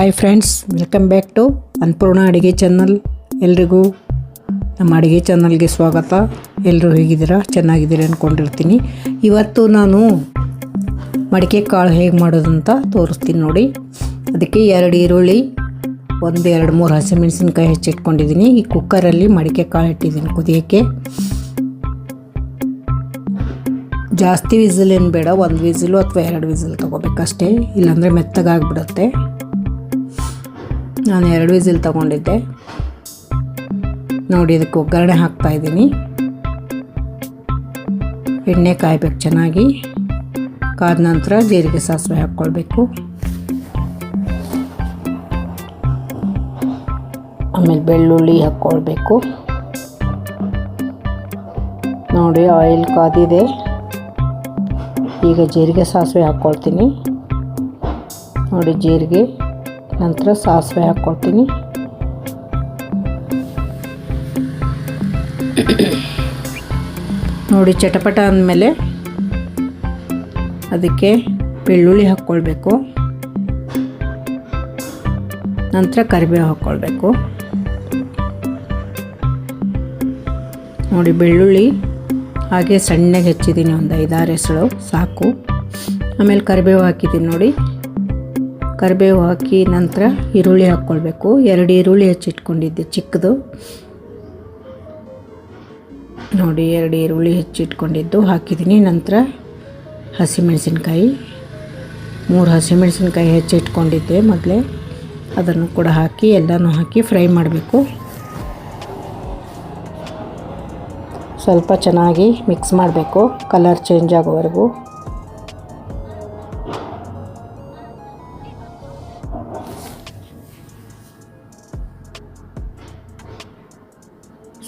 Hi friends welcome back to Annapurna ಅಡುಗೆ channel ಎಲ್ರಿಗೂ ನಮ್ಮ ಅಡುಗೆ ಚಾನಲ್ಗೆ ಸ್ವಾಗತ. ಎಲ್ಲರೂ ಹೇಗಿದ್ದೀರಾ? ಚೆನ್ನಾಗಿದ್ದೀರಾ ಅಂದ್ಕೊಂಡಿರ್ತೀನಿ ಇವತ್ತು ನಾನು ಮಡಿಕೆ ಕಾಳು ಹೇಗೆ ಮಾಡೋದಂತ ತೋರಿಸ್ತೀನಿ ನೋಡಿ. ಅದಕ್ಕೆ ಎರಡು ಈರುಳ್ಳಿ, ಒಂದು ಎರಡು ಮೂರು ಹಸಿಮೆಣಸಿನ್ಕಾಯಿ ಹೆಚ್ಚಿಟ್ಕೊಂಡಿದ್ದೀನಿ. ಈ ಕುಕ್ಕರಲ್ಲಿ ಮಡಿಕೆ ಕಾಳು ಇಟ್ಟಿದ್ದೀನಿ ಕುದಿಯೋಕ್ಕೆ. ಜಾಸ್ತಿ ವಿಸಿಲ್ ಏನು ಬೇಡ, ಒಂದು ವಿಸಿಲು ಅಥವಾ ಎರಡು ವಿಸಿಲ್ ತೊಗೋಬೇಕಷ್ಟೇ. ಇಲ್ಲಾಂದರೆ ಮೆತ್ತಗಾಗ್ಬಿಡುತ್ತೆ. ನಾನು ಎರಡು ವಿಸಿಲ್ ತೊಗೊಂಡಿದ್ದೆ. ನೋಡಿ, ಇದಕ್ಕೆ ಒಗ್ಗರಣೆ ಹಾಕ್ತಾ ಇದ್ದೀನಿ. ಎಣ್ಣೆ ಕಾಯ್ಬೇಕು ಚೆನ್ನಾಗಿ. ಕಾದ ನಂತರ ಜೀರಿಗೆ ಸಾಸಿವೆ ಹಾಕ್ಕೊಳ್ಬೇಕು. ಆಮೇಲೆ ಬೆಳ್ಳುಳ್ಳಿ ಹಾಕ್ಕೊಳ್ಬೇಕು. ನೋಡಿ, ಆಯಿಲ್ ಕಾದಿದೆ. ಈಗ ಜೀರಿಗೆ ಸಾಸಿವೆ ಹಾಕ್ಕೊಳ್ತೀನಿ. ನೋಡಿ, ಜೀರಿಗೆ. ನಂತರ ಸಾಸಿವೆ ಹಾಕ್ಕೊಳ್ತೀನಿ ನೋಡಿ, ಚಟಪಟ ಅಂದಮೇಲೆ ಅದಕ್ಕೆ ಬೆಳ್ಳುಳ್ಳಿ ಹಾಕ್ಕೊಳ್ಬೇಕು ನಂತರ ಕರಿಬೇವು ಹಾಕ್ಕೊಳ್ಬೇಕು ನೋಡಿ, ಬೆಳ್ಳುಳ್ಳಿ ಹಾಗೆ ಸಣ್ಣಗೆ ಹೆಚ್ಚಿದ್ದೀನಿ, ಒಂದು ಐದಾರು ಹೆಸಳು, ಸಾಕು. ಆಮೇಲೆ ಕರಿಬೇವು ಹಾಕಿದ್ದೀನಿ ನೋಡಿ. ಕರಿಬೇವು ಹಾಕಿ ನಂತರ ಈರುಳ್ಳಿ ಹಾಕ್ಕೊಳ್ಬೇಕು. ಎರಡು ಈರುಳ್ಳಿ ಹೆಚ್ಚಿಟ್ಕೊಂಡಿದ್ದೆ, ಚಿಕ್ಕದು. ನೋಡಿ, ಎರಡು ಈರುಳ್ಳಿ ಹೆಚ್ಚಿಟ್ಕೊಂಡಿದ್ದು ಹಾಕಿದ್ದೀನಿ. ನಂತರ ಹಸಿಮೆಣಸಿನ್ಕಾಯಿ. ಮೂರು ಹಸಿಮೆಣಸಿನ್ಕಾಯಿ ಹೆಚ್ಚಿಟ್ಕೊಂಡಿದ್ದೆ ಮೊದಲೇ. ಅದನ್ನು ಕೂಡ ಹಾಕಿ, ಎಲ್ಲನೂ ಹಾಕಿ ಫ್ರೈ ಮಾಡಬೇಕು. ಸ್ವಲ್ಪ ಚೆನ್ನಾಗಿ ಮಿಕ್ಸ್ ಮಾಡಬೇಕು. ಕಲರ್ ಚೇಂಜ್ ಆಗೋವರೆಗೂ.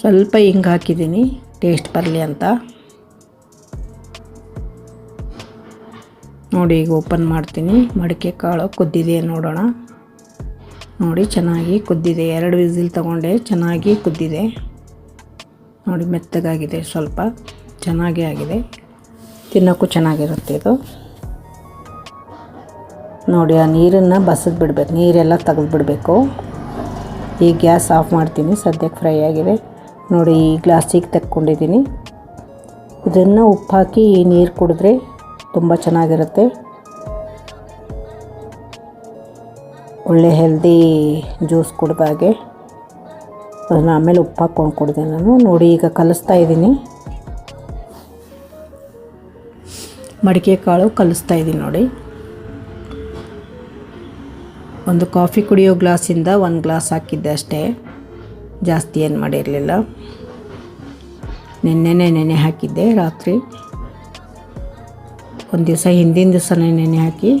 ಸ್ವಲ್ಪ ಹಿಂಗೆ ಹಾಕಿದ್ದೀನಿ ಟೇಸ್ಟ್ ಬರಲಿ ಅಂತ. ನೋಡಿ, ಈಗ ಓಪನ್ ಮಾಡ್ತೀನಿ. ಮಡಿಕೆ ಕಾಳು ಕುದ್ದಿದೆ ನೋಡೋಣ. ನೋಡಿ, ಚೆನ್ನಾಗಿ ಕುದ್ದಿದೆ. ಎರಡು ವಿಸಿಲ್ ತಗೊಂಡೆ, ಚೆನ್ನಾಗಿ ಕುದ್ದಿದೆ. ನೋಡಿ, ಮೆತ್ತಗಾಗಿದೆ ಸ್ವಲ್ಪ. ಚೆನ್ನಾಗೇ ಆಗಿದೆ. ತಿನ್ನೋಕ್ಕೂ ಚೆನ್ನಾಗಿರುತ್ತೆ ಇದು. ನೋಡಿ, ಆ ನೀರನ್ನು ಬಸದ್ ಬಿಡಬೇಕು. ನೀರೆಲ್ಲ ತೆಗೆದು ಬಿಡಬೇಕು ಈ ಗ್ಯಾಸ್ ಆಫ್ ಮಾಡ್ತೀನಿ. ಸದ್ಯಕ್ಕೆ ಫ್ರೈ ಆಗಿದೆ. ನೋಡಿ ಈ ಗ್ಲಾಸಿಗೆ ತಕ್ಕೊಂಡಿದ್ದೀನಿ. ಇದನ್ನು ಉಪ್ಪು ಹಾಕಿ ನೀರು ಕುಡಿದ್ರೆ ತುಂಬ ಚೆನ್ನಾಗಿರುತ್ತೆ. ಒಳ್ಳೆ ಹೆಲ್ದಿ ಜ್ಯೂಸ್ ಕುಡ್ದಾಗೆ ಅದನ್ನು ಆಮೇಲೆ ಉಪ್ಪು ಹಾಕ್ಕೊಂಡು ಕುಡಿದೆ ನಾನು. ನೋಡಿ ಈಗ ಕಲಿಸ್ತಾ ಇದ್ದೀನಿ. ಮಡಿಕೆ ಕಾಳು ಕಲಿಸ್ತಾ ಇದ್ದೀನಿ ನೋಡಿ. ಒಂದು ಕಾಫಿ ಕುಡಿಯೋ ಗ್ಲಾಸಿಂದ ಒಂದು ಗ್ಲಾಸ್ ಹಾಕಿದ್ದೆ ಅಷ್ಟೇ. ಜಾಸ್ತಿ ಏನು ಮಾಡಿರಲಿಲ್ಲ. ನೆನ್ನೆನೇ ನೆನೆ ಹಾಕಿದ್ದೆ ರಾತ್ರಿ. ಒಂದು ದಿವಸ ಹಿಂದಿನ ದಿವಸನೇ ನೆನೆ ಹಾಕಿ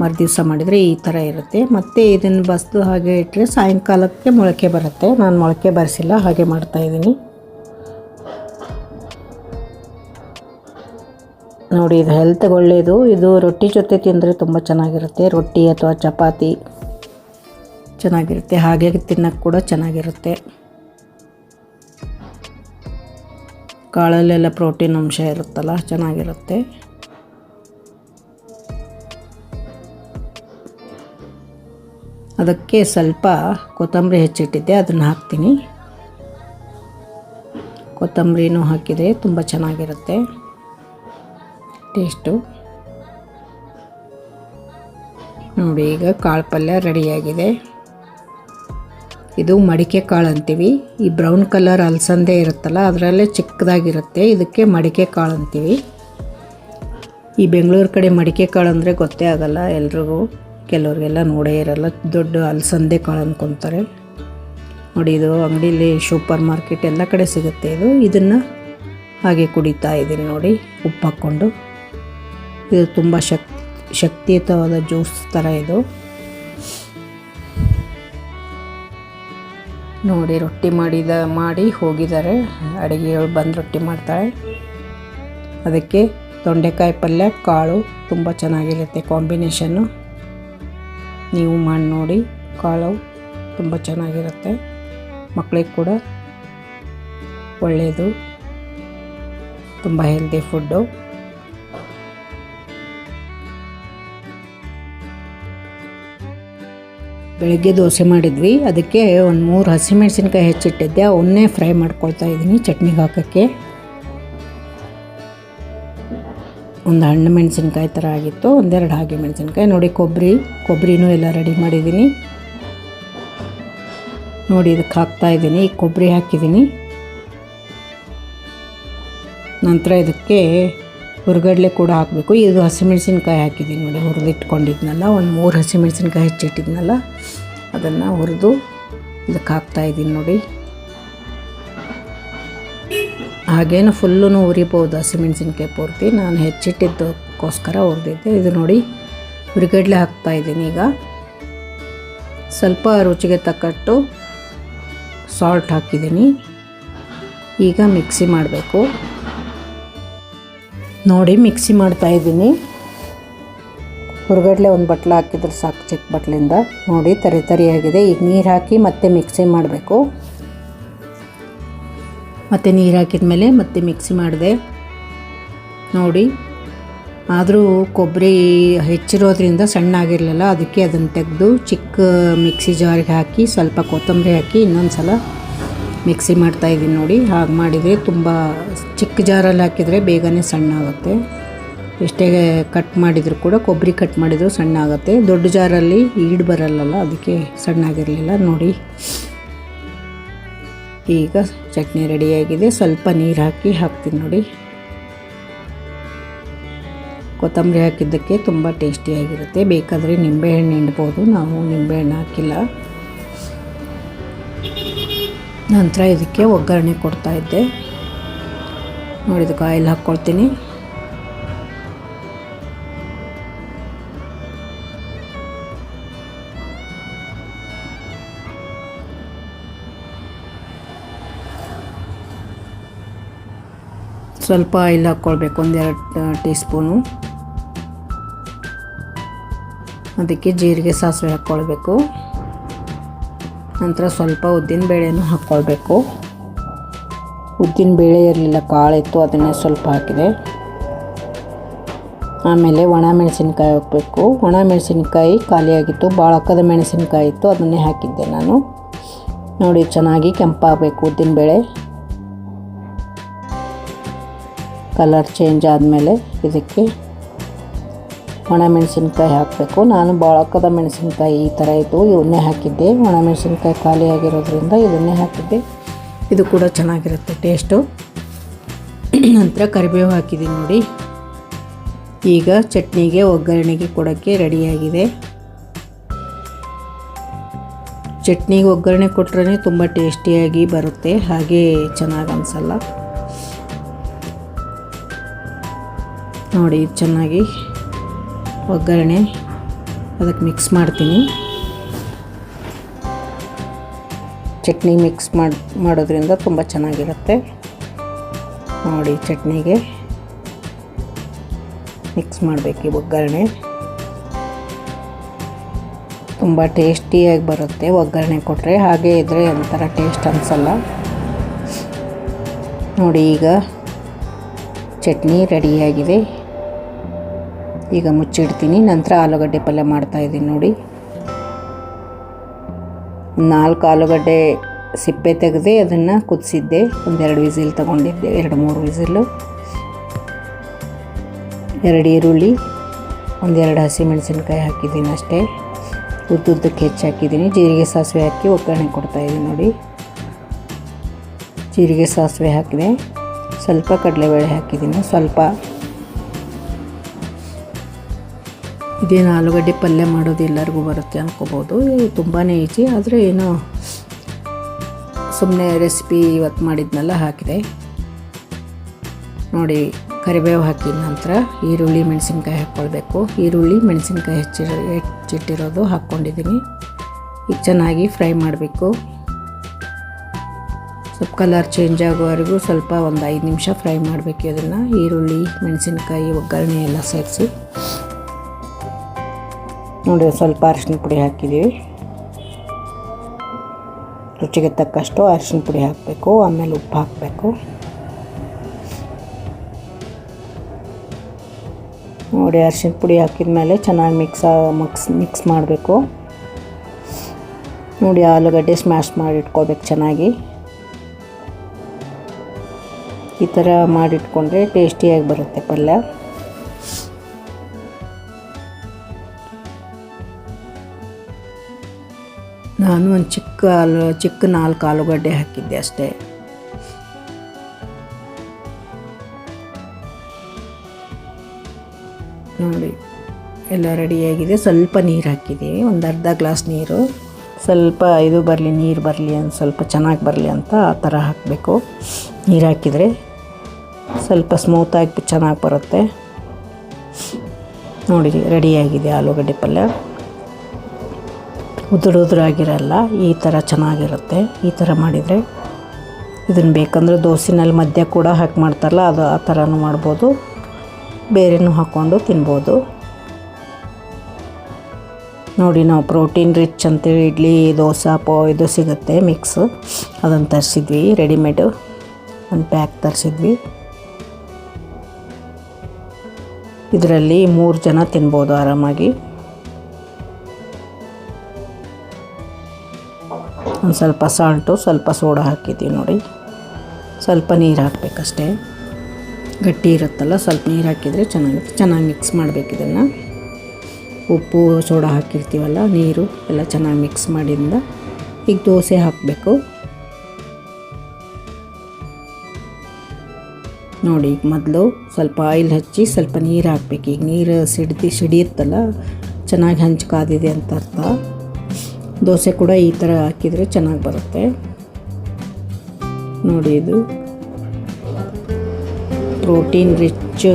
ಮರು ದಿವಸ ಮಾಡಿದರೆ ಈ ಥರ ಇರುತ್ತೆ. ಮತ್ತು ಇದನ್ನು ಬಸ್ದು ಹಾಗೆ ಇಟ್ಟರೆ ಸಾಯಂಕಾಲಕ್ಕೆ ಮೊಳಕೆ ಬರುತ್ತೆ. ನಾನು ಮೊಳಕೆ ಬರೆಸಿಲ್ಲ, ಹಾಗೆ ಮಾಡ್ತಾಯಿದ್ದೀನಿ ನೋಡಿ, ಇದು ಹೆಲ್ತ್ಗೆ ಒಳ್ಳೆಯದು ಇದು ರೊಟ್ಟಿ ಜೊತೆ ತಿಂದರೆ ತುಂಬ ಚೆನ್ನಾಗಿರುತ್ತೆ. ರೊಟ್ಟಿ ಅಥವಾ ಚಪಾತಿ. ಚೆನ್ನಾಗಿರುತ್ತೆ. ಹಾಗೆ ತಿನ್ನೋಕ್ಕೆ ಕೂಡ ಚೆನ್ನಾಗಿರುತ್ತೆ. ಕಾಳಲ್ಲೆಲ್ಲ ಪ್ರೋಟೀನ್ ಅಂಶ ಇರುತ್ತಲ್ಲ, ಚೆನ್ನಾಗಿರುತ್ತೆ. ಅದಕ್ಕೆ ಸ್ವಲ್ಪ ಕೊತ್ತಂಬರಿ ಹೆಚ್ಚಿಟ್ಟಿದ್ದೆ, ಅದನ್ನು ಹಾಕ್ತೀನಿ. ಕೊತ್ತಂಬರಿನೂ ಹಾಕಿದರೆ ತುಂಬ ಚೆನ್ನಾಗಿರುತ್ತೆ. ಟೇಸ್ಟು. ನೋಡಿ, ಈಗ ಕಾಳು ಪಲ್ಯ ರೆಡಿಯಾಗಿದೆ. ಇದು ಮಡಿಕೆ ಕಾಳು ಅಂತೀವಿ. ಈ ಬ್ರೌನ್ ಕಲರ್ ಅಲಸಂದೆ ಇರುತ್ತಲ್ಲ, ಅದರಲ್ಲೇ ಚಿಕ್ಕದಾಗಿರುತ್ತೆ. ಇದಕ್ಕೆ ಮಡಿಕೆ ಕಾಳು ಅಂತೀವಿ. ಈ ಬೆಂಗಳೂರು ಕಡೆ ಮಡಿಕೆ ಕಾಳು ಅಂದರೆ ಗೊತ್ತೇ ಆಗಲ್ಲ, ಎಲ್ರಿಗೂ. ಕೆಲವ್ರಿಗೆಲ್ಲ ನೋಡೇ ಇರಲ್ಲ, ದೊಡ್ಡ ಅಲಸಂದೆ ಕಾಳು ಅಂದ್ಕೊತಾರೆ ನೋಡಿ, ಇದು ಅಂಗಡೀಲಿ ಸೂಪರ್ ಮಾರ್ಕೆಟ್ ಎಲ್ಲ ಕಡೆ ಸಿಗುತ್ತೆ ಇದು. ಇದನ್ನು ಹಾಗೆ ಕುಡಿತಾ ಇದ್ದೀನಿ ನೋಡಿ ಉಪ್ಪು ಹಾಕ್ಕೊಂಡು ಇದು ತುಂಬ ಶಕ್, ಶಕ್ತಿಯುತವಾದ ಜ್ಯೂಸ್ ಥರ ಇದು. ನೋಡಿ ರೊಟ್ಟಿ ಮಾಡಿದ ಮಾಡಿ ಹೋಗಿದ್ದಾರೆ. ಅಡುಗೆಗಳು ಬಂದು ರೊಟ್ಟಿ ಮಾಡ್ತಾಳೆ. ಅದಕ್ಕೆ ತೊಂಡೆಕಾಯಿ ಪಲ್ಯ, ಕಾಳು ತುಂಬ ಚೆನ್ನಾಗಿರುತ್ತೆ ಕಾಂಬಿನೇಷನ್ನು. ನೀವು ಮಾಡಿ ನೋಡಿ, ಕಾಳು ತುಂಬ ಚೆನ್ನಾಗಿರುತ್ತೆ. ಮಕ್ಕಳಿಗೆ ಕೂಡ ಒಳ್ಳೆಯದು ತುಂಬ ಹೆಲ್ದಿ ಫುಡ್ಡು ಬೆಳಗ್ಗೆ ದೋಸೆ ಮಾಡಿದ್ವಿ. ಅದಕ್ಕೆ ಒಂದು ಮೂರು ಹಸಿಮೆಣಸಿನ್ಕಾಯಿ ಹೆಚ್ಚಿಟ್ಟಿದ್ದೆ. ಅವನ್ನೇ ಫ್ರೈ ಮಾಡ್ಕೊಳ್ತಾ ಇದ್ದೀನಿ ಚಟ್ನಿಗೆ ಹಾಕೋಕ್ಕೆ. ಒಂದು ಹಣ್ಣು ಮೆಣಸಿನ್ಕಾಯಿ ಥರ ಆಗಿತ್ತು. ಒಂದೆರಡು ಹಾಗೆ ಮೆಣಸಿನ್ಕಾಯಿ. ನೋಡಿ ಕೊಬ್ಬರಿ ಕೊಬ್ಬರಿನೂ ಎಲ್ಲ ರೆಡಿ ಮಾಡಿದ್ದೀನಿ. ನೋಡಿ ಇದಕ್ಕೆ ಹಾಕ್ತಾ ಇದ್ದೀನಿ. ಕೊಬ್ಬರಿ ಹಾಕಿದ್ದೀನಿ. ನಂತರ ಇದಕ್ಕೆ ಹುರ್ಗಡ್ಲೆ ಕೂಡ ಹಾಕಬೇಕು. ಇದು ಹಸಿಮೆಣಸಿನ್ಕಾಯಿ ಹಾಕಿದ್ದೀನಿ ನೋಡಿ, ಹುರಿದಿಟ್ಕೊಂಡಿದ್ನಲ್ಲ, ಒಂದು ಮೂರು ಹಸಿಮೆಣಸಿನ್ಕಾಯಿ ಹೆಚ್ಚಿಟ್ಟಿದ್ನಲ್ಲ, ಅದನ್ನು ಹುರಿದು ಇದಕ್ಕೆ ಹಾಕ್ತಾ ಇದ್ದೀನಿ ನೋಡಿ. ಹಾಗೇನು ಫುಲ್ಲೂ ಉರಿಬೋದು ಹಸಿಮೆಣಸಿನ್ಕಾಯಿ ಪೂರ್ತಿ. ನಾನು ಹೆಚ್ಚಿಟ್ಟಿದ್ದಕ್ಕೋಸ್ಕರ ಹುರಿದಿದ್ದೆ. ಇದು ನೋಡಿ, ಹುರಿಗಡ್ಲೆ ಹಾಕ್ತಾಯಿದ್ದೀನಿ ಈಗ. ಸ್ವಲ್ಪ ರುಚಿಗೆ ತಕ್ಕಟ್ಟು ಸಾಲ್ಟ್ ಹಾಕಿದ್ದೀನಿ. ಈಗ ಮಿಕ್ಸಿ ಮಾಡಬೇಕು. ನೋಡಿ ಮಿಕ್ಸಿ ಮಾಡ್ತಾ ಇದ್ದೀನಿ. ಹುರ್ಗಡ್ಲೆ ಒಂದು ಬಟ್ಲು ಹಾಕಿದ್ರೆ ಸಾಕು ಚಿಕ್ಕ ಬಟ್ಲಿಂದ. ನೋಡಿ ತರಿ ತರಿಯಾಗಿದೆ. ಈಗ ನೀರು ಹಾಕಿ ಮತ್ತೆ ಮಿಕ್ಸಿ ಮಾಡಬೇಕು. ಮತ್ತು ನೀರು ಹಾಕಿದ ಮೇಲೆ ಮತ್ತೆ ಮಿಕ್ಸಿ ಮಾಡಿದೆ. ನೋಡಿ. ಆದರೂ ಕೊಬ್ಬರಿ ಹೆಚ್ಚಿರೋದ್ರಿಂದ ಸಣ್ಣ ಆಗಿರಲಿಲ್ಲ. ಅದಕ್ಕೆ ಅದನ್ನು ತೆಗೆದು ಚಿಕ್ಕ ಮಿಕ್ಸಿ ಜಾರಿಗೆ ಹಾಕಿ ಸ್ವಲ್ಪ ಕೊತ್ತಂಬರಿ ಹಾಕಿ ಇನ್ನೊಂದು ಸಲ ಮಿಕ್ಸಿ ಮಾಡ್ತಾ ಇದ್ದೀನಿ ನೋಡಿ. ಹಾಗೆ ಮಾಡಿದರೆ ತುಂಬ ಚಿಕ್ಕ ಜಾರಲ್ಲಿ ಹಾಕಿದರೆ ಬೇಗನೆ ಸಣ್ಣ ಆಗುತ್ತೆ. ಎಷ್ಟೇ ಕಟ್ ಮಾಡಿದರೂ ಕೂಡ ಕೊಬ್ಬರಿ ಕಟ್ ಮಾಡಿದರೂ ಸಣ್ಣ ಆಗುತ್ತೆ. ದೊಡ್ಡ ಜಾರಲ್ಲಿ ಈಡ್ ಬರಲ್ಲಲ್ಲ, ಅದಕ್ಕೆ ಸಣ್ಣ ಆಗಿರಲಿಲ್ಲ. ನೋಡಿ. ಈಗ ಚಟ್ನಿ ರೆಡಿಯಾಗಿದೆ ಸ್ವಲ್ಪ ನೀರು ಹಾಕಿ ಹಾಕ್ತೀನಿ ನೋಡಿ. ಕೊತ್ತಂಬರಿ ಹಾಕಿದ್ದಕ್ಕೆ ತುಂಬ ಟೇಸ್ಟಿಯಾಗಿರುತ್ತೆ ಬೇಕಾದರೆ ನಿಂಬೆಹಣ್ಣು ಹಿಂಡ್ಬೋದು. ನಾವು ನಿಂಬೆಹಣ್ಣು ಹಾಕಿಲ್ಲ. ನಂತರ ಇದಕ್ಕೆ ಒಗ್ಗರಣೆ ಕೊಡ್ತಾಯಿದ್ದೆ ನೋಡಿ, ಇದಕ್ಕೆ ಆಯಿಲ್ ಹಾಕ್ಕೊಳ್ತೀನಿ. ಸ್ವಲ್ಪ ಆಯಿಲ್ ಹಾಕ್ಕೊಳ್ಬೇಕು ಒಂದೆರಡು ಟೀ ಸ್ಪೂನು ಅದಕ್ಕೆ ಜೀರಿಗೆ ಸಾಸಿವೆ ಹಾಕ್ಕೊಳ್ಬೇಕು. ನಂತರ ಸ್ವಲ್ಪ ಉದ್ದಿನ ಬೇಳೆಯನ್ನು ಹಾಕ್ಕೊಳ್ಬೇಕು. ಉದ್ದಿನ ಬೇಳೆ ಇರಲಿಲ್ಲ ಕಾಳಿತ್ತು ಅದನ್ನೇ ಸ್ವಲ್ಪ ಹಾಕಿದೆ. ಆಮೇಲೆ ಒಣ ಮೆಣಸಿನ್ಕಾಯಿ ಹಾಕಬೇಕು. ಒಣ ಮೆಣಸಿನ್ಕಾಯಿ ಖಾಲಿಯಾಗಿತ್ತು ಬಾಳಕದ ಮೆಣಸಿನ್ಕಾಯಿ ಇತ್ತು, ಅದನ್ನೇ ಹಾಕಿದ್ದೆ ನಾನು. ನೋಡಿ, ಚೆನ್ನಾಗಿ ಕೆಂಪಾಗಬೇಕು ಉದ್ದಿನಬೇಳೆ ಕಲರ್ ಚೇಂಜ್ ಆದಮೇಲೆ ಇದಕ್ಕೆ ಒಣ ಮೆಣಸಿನ್ಕಾಯಿ ಹಾಕಬೇಕು. ನಾನು ಬಾಳಕದ ಮೆಣಸಿನ್ಕಾಯಿ ಈ ಥರ ಇತ್ತು ಇವನ್ನೇ ಹಾಕಿದ್ದೆ. ಒಣ ಮೆಣಸಿನ್ಕಾಯಿ ಖಾಲಿ ಆಗಿರೋದ್ರಿಂದ ಇದನ್ನೇ ಹಾಕಿದ್ದೆ. ಇದು ಕೂಡ ಚೆನ್ನಾಗಿರುತ್ತೆ ಟೇಸ್ಟು. ನಂತರ ಕರಿಬೇವು ಹಾಕಿದ್ದೀನಿ ನೋಡಿ. ಈಗ ಚಟ್ನಿಗೆ, ಒಗ್ಗರಣೆಗೆ ಕೊಡೋಕ್ಕೆ ರೆಡಿಯಾಗಿದೆ. ಚಟ್ನಿಗೆ ಒಗ್ಗರಣೆ ಕೊಟ್ರೇ ತುಂಬ ಟೇಸ್ಟಿಯಾಗಿ ಬರುತ್ತೆ. ಹಾಗೆ ಚೆನ್ನಾಗಿ ಅನಿಸಲ್ಲ. ನೋಡಿ, ಚೆನ್ನಾಗಿ ಒಗ್ಗರಣೆ ಅದಕ್ಕೆ ಮಿಕ್ಸ್ ಮಾಡ್ತೀನಿ. ಚಟ್ನಿ ಮಿಕ್ಸ್ ಮಾಡಿ, ಮಾಡೋದ್ರಿಂದ ತುಂಬ ಚೆನ್ನಾಗಿರುತ್ತೆ. ನೋಡಿ ಚಟ್ನಿಗೆ ಮಿಕ್ಸ್ ಮಾಡಬೇಕು ಈ ಒಗ್ಗರಣೆ. ತುಂಬ ಟೇಸ್ಟಿಯಾಗಿ ಬರುತ್ತೆ ಒಗ್ಗರಣೆ ಕೊಟ್ಟರೆ ಹಾಗೆ ಇದ್ದರೆ ಒಂಥರ ಟೇಸ್ಟ್ ಅನಿಸಲ್ಲ. ನೋಡಿ ಈಗ ಚಟ್ನಿ ರೆಡಿಯಾಗಿದೆ ಈಗ ಮುಚ್ಚಿಡ್ತೀನಿ. ನಂತರ ಆಲೂಗಡ್ಡೆ ಪಲ್ಯ ಮಾಡ್ತಾಯಿದ್ದೀನಿ ನೋಡಿ. ನಾಲ್ಕು ಆಲೂಗಡ್ಡೆ ಸಿಪ್ಪೆ ತೆಗೆದೆ ಅದನ್ನು ಕುದಿಸಿದ್ದೆ. ಒಂದೆರಡು ವಿಸಿಲ್ ತೊಗೊಂಡಿದ್ದೆ. ಎರಡು ಮೂರು ವಿಸಿಲು. ಎರಡು ಈರುಳ್ಳಿ. ಒಂದೆರಡು ಹಸಿಮೆಣಸಿನ್ಕಾಯಿ ಹಾಕಿದ್ದೀನಿ ಅಷ್ಟೇ. ಉದ್ದುದ್ದಕ್ಕೆ ಹೆಚ್ಚು ಹಾಕಿದ್ದೀನಿ. ಜೀರಿಗೆ ಸಾಸಿವೆ ಹಾಕಿ ಒಗ್ಗರಣೆ ಕೊಡ್ತಾಯಿದ್ದೀನಿ ನೋಡಿ. ಜೀರಿಗೆ ಸಾಸಿವೆ ಹಾಕಿದೆ. ಸ್ವಲ್ಪ ಕಡಲೆಬೇಳೆ ಹಾಕಿದ್ದೀನಿ. ಸ್ವಲ್ಪ ಇದೇನು ಆಲೂಗಡ್ಡೆ ಪಲ್ಯ ಮಾಡೋದು ಎಲ್ಲರಿಗೂ ಬರುತ್ತೆ ಅಂದ್ಕೋಬೋದು ತುಂಬಾ ಈಜಿ, ಆದರೆ ಏನೋ ಸುಮ್ಮನೆ ರೆಸಿಪಿ ಇವತ್ತು ಮಾಡಿದ್ನೆಲ್ಲ, ಹಾಕಿದೆ. ನೋಡಿ, ಕರಿಬೇವು ಹಾಕಿದ ನಂತರ ಈರುಳ್ಳಿ, ಮೆಣಸಿನ್ಕಾಯಿ ಹಾಕ್ಕೊಳ್ಬೇಕು. ಈರುಳ್ಳಿ, ಮೆಣಸಿನ್ಕಾಯಿ ಹೆಚ್ಚಿ, ಹೆಚ್ಚಿಟ್ಟಿರೋದು ಹಾಕ್ಕೊಂಡಿದ್ದೀನಿ. ಈಗ ಚೆನ್ನಾಗಿ ಫ್ರೈ ಮಾಡಬೇಕು. ಸ್ವಲ್ಪ ಕಲರ್ ಚೇಂಜ್ ಆಗೋವರೆಗೂ ಸ್ವಲ್ಪ ಒಂದು ಐದು ನಿಮಿಷ ಫ್ರೈ ಮಾಡಬೇಕು ಅದನ್ನು ಈರುಳ್ಳಿ, ಮೆಣಸಿನ್ಕಾಯಿ, ಒಗ್ಗರಣೆ ಎಲ್ಲ ಸೇರಿಸಿ. ನೋಡಿ ಸ್ವಲ್ಪ ಅರಿಶಿನ ಪುಡಿ ಹಾಕಿದ್ದೀವಿ ರುಚಿಗೆ ತಕ್ಕಷ್ಟು ಅರಿಶಿನ ಪುಡಿ ಹಾಕಬೇಕು, ಆಮೇಲೆ ಉಪ್ಪು ಹಾಕಬೇಕು. ನೋಡಿ, ಅರಿಶಿನ ಪುಡಿ ಹಾಕಿದ ಮೇಲೆ ಚೆನ್ನಾಗಿ ಮಿಕ್ಸ್ ಮಿಕ್ಸ್ ಮಿಕ್ಸ್ ಮಾಡಬೇಕು. ನೋಡಿ, ಆಲೂಗಡ್ಡೆ ಸ್ಮ್ಯಾಶ್ ಮಾಡಿ ಇಟ್ಕೋಬೇಕು ಚೆನ್ನಾಗಿ. ಈ ಥರ ಮಾಡಿಟ್ಕೊಂಡ್ರೆ ಟೇಸ್ಟಿಯಾಗಿ ಬರುತ್ತೆ ಪಲ್ಯ. ನಾನು ಒಂದು ಚಿಕ್ಕ ಆಲು, ಚಿಕ್ಕ ನಾಲ್ಕು ಆಲೂಗಡ್ಡೆ ಹಾಕಿದ್ದೆ ಅಷ್ಟೇ. ನೋಡಿ, ಎಲ್ಲ ರೆಡಿಯಾಗಿದೆ ಸ್ವಲ್ಪ ನೀರು ಹಾಕಿದ್ದೀವಿ ಒಂದು ಅರ್ಧ ಗ್ಲಾಸ್ ನೀರು. ಸ್ವಲ್ಪ ಇದು ಬರಲಿ, ನೀರು ಬರಲಿ ಅಂತ ಸ್ವಲ್ಪ ಚೆನ್ನಾಗಿ ಬರಲಿ ಅಂತ ಆ ಥರ ಹಾಕಬೇಕು. ನೀರು ಹಾಕಿದರೆ ಸ್ವಲ್ಪ ಸ್ಮೂತಾಗಿ ಚೆನ್ನಾಗಿ ಬರುತ್ತೆ. ನೋಡಿ ರೆಡಿಯಾಗಿದೆ ಆಲೂಗಡ್ಡೆ ಪಲ್ಯ. ಉದುರು ಉದುರಾಗಿರಲ್ಲ ಈ ಥರ ಚೆನ್ನಾಗಿರುತ್ತೆ. ಈ ಥರ ಮಾಡಿದರೆ ಇದನ್ನು ಬೇಕಂದರೆ ದೋಸೆನಲ್ಲಿ ಮಧ್ಯ ಕೂಡ ಹಾಕಿ ಮಾಡ್ತಾರಲ್ಲ, ಅದು ಆ ಥರನೂ ಮಾಡ್ಬೋದು. ಬೇರೆನೂ ಹಾಕ್ಕೊಂಡು ತಿನ್ಬೋದು. ನೋಡಿ, ನಾವು ಪ್ರೋಟೀನ್ ರಿಚ್ ಅಂತೇಳಿ, ಇಡ್ಲಿ, ದೋಸೆ ಪೋ ಇದು ಸಿಗುತ್ತೆ, ಮಿಕ್ಸ್. ಅದನ್ನು ತರಿಸಿದ್ವಿ, ರೆಡಿಮೇಡು ಒಂದು ಪ್ಯಾಕ್ ತರಿಸಿದ್ವಿ. ಇದರಲ್ಲಿ ಮೂರು ಜನ ತಿನ್ಬೋದು ಆರಾಮಾಗಿ. ಒಂದು ಸ್ವಲ್ಪ ಸಾಲ್ಟು, ಸ್ವಲ್ಪ ಸೋಡಾ ಹಾಕಿದ್ದೀವಿ ನೋಡಿ. ಸ್ವಲ್ಪ ನೀರು ಹಾಕಬೇಕಷ್ಟೇ. ಗಟ್ಟಿ ಇರುತ್ತಲ್ಲ, ಸ್ವಲ್ಪ ನೀರು ಹಾಕಿದರೆ ಚೆನ್ನಾಗಿ ಚೆನ್ನಾಗಿ ಮಿಕ್ಸ್ ಮಾಡಬೇಕು ಇದನ್ನು. ಉಪ್ಪು, ಸೋಡಾ ಹಾಕಿರ್ತೀವಲ್ಲ, ನೀರು ಎಲ್ಲ ಚೆನ್ನಾಗಿ ಮಿಕ್ಸ್ ಮಾಡಿಂದ ಈಗ ದೋಸೆ ಹಾಕಬೇಕು. ನೋಡಿ, ಈಗ ಮೊದಲು ಸ್ವಲ್ಪ ಆಯಿಲ್ ಹಚ್ಚಿ ಸ್ವಲ್ಪ ನೀರು ಹಾಕ್ಬೇಕು. ಈಗ ನೀರು ಸಿಡ್ದು, ಸಿಡಿಯುತ್ತಲ್ಲ, ಚೆನ್ನಾಗಿ ಹಂಚ್ಕಾದಿದೆ ಅಂತ ಅರ್ಥ. ದೋಸೆ ಕೂಡ ಈ ಥರ ಹಾಕಿದರೆ ಚೆನ್ನಾಗಿ ಬರುತ್ತೆ. ನೋಡಿ ಇದು. ಪ್ರೋಟೀನ್ ರಿಚ್,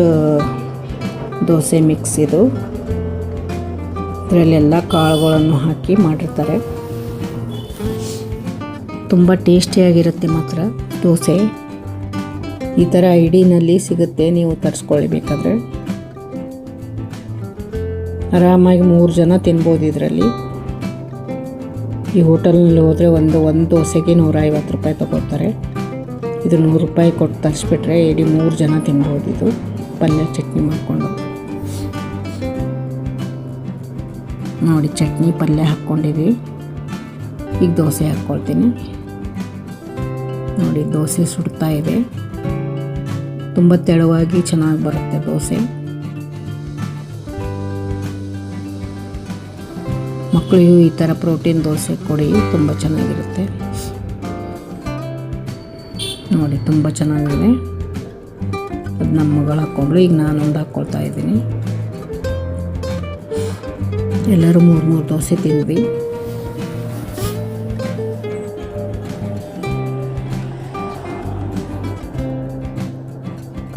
ದೋಸೆ ಮಿಕ್ಸ್ ಇದು. ಇದರಲ್ಲೆಲ್ಲ ಕಾಳುಗಳನ್ನು ಹಾಕಿ ಮಾಡಿರ್ತಾರೆ. ತುಂಬ ಟೇಸ್ಟಿಯಾಗಿರುತ್ತೆ ಮಾತ್ರ ದೋಸೆ. ಈ ಥರ ಐಡಿನಲ್ಲಿ ಸಿಗುತ್ತೆ, ನೀವು ತರಿಸ್ಕೊಳ್ಳಿ ಬೇಕಾದರೆ. ಆರಾಮಾಗಿ ಮೂರು ಜನ ತಿನ್ಬೋದು ಇದರಲ್ಲಿ. ಈ ಹೋಟೆಲ್ನಲ್ಲಿ ಹೋದರೆ ಒಂದು ಒಂದು ದೋಸೆಗೆ ನೂರ ಐವತ್ತು ರೂಪಾಯಿ ತಗೋತಾರೆ ಇದು ನೂರು ರೂಪಾಯಿ ಕೊಟ್ಟು ತರಿಸ್ಬಿಟ್ರೆ ಇಡೀ ಮೂರು ಜನ ತಿನ್ಬೋದು ಇದು. ಪಲ್ಯ ಚಟ್ನಿ ಮಾಡಿಕೊಂಡು. ನೋಡಿ, ಚಟ್ನಿ, ಪಲ್ಯ ಹಾಕ್ಕೊಂಡಿದ್ವಿ. ಈಗ ದೋಸೆ ಹಾಕ್ಕೊಳ್ತೀನಿ. ನೋಡಿ, ದೋಸೆ ಸುಡ್ತಾ ಇದೆ. ತುಂಬ ತೆಳುವಾಗಿ ಚೆನ್ನಾಗಿ ಬರುತ್ತೆ ದೋಸೆ. ಮಕ್ಕಳಿಗೂ ಈ ಥರ ಪ್ರೋಟೀನ್ ದೋಸೆ ಕೊಡಿ, ತುಂಬ ಚೆನ್ನಾಗಿರುತ್ತೆ. ನೋಡಿ, ತುಂಬ ಚೆನ್ನಾಗಿದೆ. ಅದು ನಮ್ಮ ಮಗಳು ಹಾಕ್ಕೊಂಡ್ರು ಈಗ ನಾನೊಂದು ಹಾಕ್ಕೊಳ್ತಾ ಇದ್ದೀನಿ. ಎಲ್ಲರೂ ಮೂರು ಮೂರು ದೋಸೆ ತಿಂದ್ವಿ.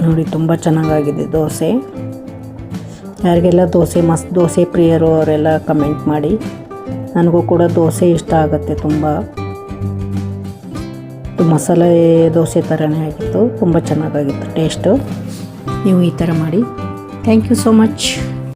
ನೋಡಿ, ತುಂಬ ಚೆನ್ನಾಗಾಗಿದೆ ದೋಸೆ. ಯಾರಿಗೆಲ್ಲ ದೋಸೆ ಮಸ್ತ್ ದೋಸೆ ಪ್ರಿಯರು ಅವರೆಲ್ಲ ಕಮೆಂಟ್ ಮಾಡಿ. ನನಗೂ ಕೂಡ ದೋಸೆ ಇಷ್ಟ ಆಗುತ್ತೆ ತುಂಬ. ಮಸಾಲೆ ದೋಸೆ ಥರನೇ ಆಗಿತ್ತು, ತುಂಬ ಚೆನ್ನಾಗಾಗಿತ್ತು ಟೇಸ್ಟು ನೀವು ಈ ಥರ ಮಾಡಿ. Thank you so much